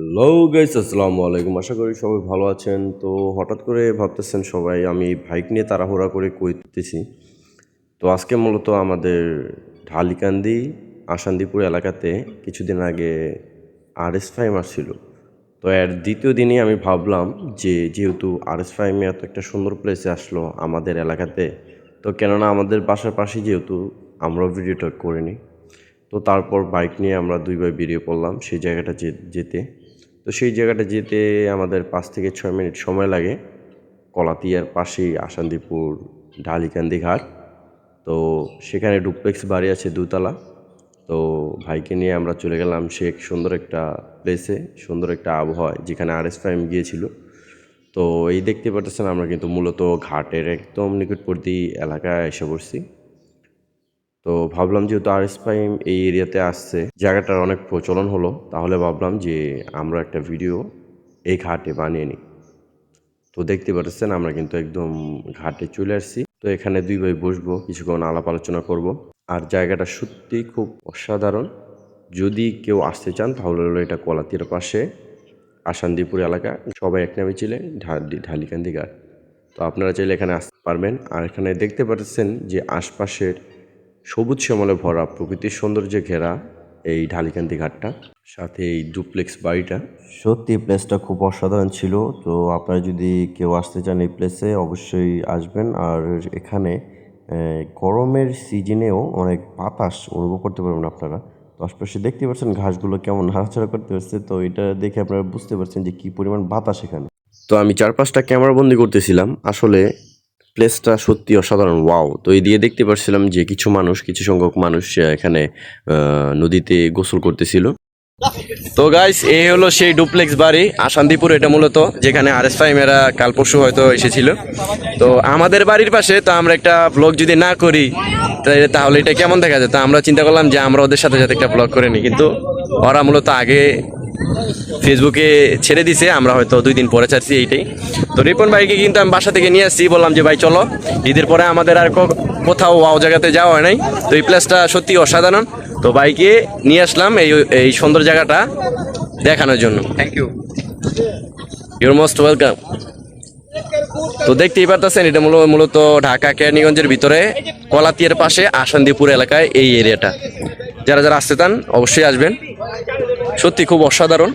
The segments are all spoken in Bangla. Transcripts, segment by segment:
হ্যালো গাইস আসসালামু আলাইকুম। আশা করি সবাই ভালো আছেন। তো হঠাৎ করে ভাবতেছেন সবাই, আমি বাইক নিয়ে তাড়াহুড়া করে কইতেছি। তো আজকে মূলত আমাদের ঢালিকান্দি, আসান্দিপুর এলাকাতে কিছুদিন আগে আর এস ফাইম আসছিল। তো এর দ্বিতীয় দিনই আমি ভাবলাম যে যেহেতু আর এস ফাইমে এত একটা সুন্দর প্লেসে আসলো আমাদের এলাকাতে, তো কেননা আমাদের বাসার পাশে যেহেতু আমরাও ভিডিওটা করে নিই। তো তারপর বাইক নিয়ে আমরা দুই ভাই বেরিয়ে পড়লাম সেই জায়গাটা যেতে। তো সেই জায়গাটা যেতে আমাদের পাঁচ থেকে ছয় মিনিট সময় লাগে। কলাতিয়ার পাশেই আসান্দিপুর ঢালিকান্দি ঘাট। তো সেখানে ডুপ্লেক্স বাড়ি আছে দুতলা। তো ভাইকে নিয়ে আমরা চলে গেলাম সে এক সুন্দর একটা প্লেসে সুন্দর একটা আবহাওয়ায়, যেখানে আর এস ফাইম গিয়েছিল। তো এই দেখতে পাচ্ছেন আমরা কিন্তু মূলত ঘাটের একদম নিকটবর্তী এলাকায় এসে পড়ছি। তো ভাবলাম যেহেতু আর এস ফাইম এই এরিয়াতে আসছে, জায়গাটার অনেক প্রচলন হলো, তাহলে ভাবলাম যে আমরা একটা ভিডিও এই ঘাটে বানিয়ে নিই। তো দেখতে পাচ্ছেন আমরা কিন্তু একদম ঘাটে চলে আসছি। তো এখানে দুই ভাই বসবো, কিছুক্ষণ আলাপ আলোচনা করব। আর জায়গাটা সত্যি খুব অসাধারণ। যদি কেউ আসতে চান, তাহলে হলো এটা কলাতির পাশে আসান্দিপুর এলাকা। সবাই এক নামে ছিলেন ঢালিকান্দি ঘাট। তো আপনারা চাইলে এখানে আসতে পারবেন। আর এখানে দেখতে পাচ্ছেন যে আশপাশের সবুজ শ্যামলে ভরা প্রকৃতির সৌন্দর্যে ঘেরা এই ঢালিকান্দি ঘাটটা সাথে এই ডুপ্লেক্স বাড়িটা। সত্যি এই প্লেসটা খুব অসাধারণ ছিল। তো আপনারা যদি কেউ আসতে চান এই প্লেসে অবশ্যই আসবেন। আর এখানে গরমের সিজনেও অনেক বাতাস অনুভব করতে পারবেন আপনারা। তো আশপাশে দেখতে পাচ্ছেন ঘাসগুলো কেমন নাড়াচাড়া করতে পারছে। তো এটা দেখে আপনারা বুঝতে পারছেন যে কি পরিমাণ বাতাস এখানে। তো আমি চার পাঁচটা ক্যামেরা বন্দি করতেছিলাম। আসলে প্লেসটা সত্যি অসাধারণ ওয়াও তো এই দিয়ে দেখতে পাচ্ছিলাম যে কিছু মানুষ, কিছু সংখ্যক মানুষ এখানে নদীতে গোসল করতেছিল। তো গাইস এই হলো সেই ডুপ্লেক্স বাড়ি, আসান্দিপুর এটা মূলত, যেখানে আর এস ফাইমেরা কাল পরশু হয়তো এসেছিল। তো আমাদের বাড়ির পাশে, তো আমরা একটা ব্লগ যদি না করি, তাহলে- এটা কেমন দেখা যায়? তো আমরা চিন্তা করলাম যে আমরা ওদের সাথে সাথে একটা ব্লগ করে নিই, কিন্তু ওরা মূলত আগে ফেসবুকে ছেড়ে দিছে আমরা হয়তো দুই দিন পরে ছাড়ছি এইটাই। তো রিপন ভাইকে কিন্তু আমি বাসা থেকে নিয়ে আসছি বললাম যে ভাই চলো ঈদের পরে আমাদের আর কোথাও ওয়াও জায়গাতে যাওয়া হয় নাই। তো এই প্লেসটা সত্যি অসাধারণ। তো বাইকে নিয়ে আসলাম এই এই সুন্দর জায়গাটা দেখানোর জন্য। Thank you your most welcome তো দেখতেই পারতেছেন এটা মূল মূলত ঢাকা কেরানীগঞ্জের ভিতরে কলাতিয়ার পাশে আসান্দিপুর এলাকায় এই এরিয়াটা যারা যারা আসতে চান অবশ্যই আসবেন। সত্যি খুব অসাধারণ।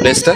প্লেসটা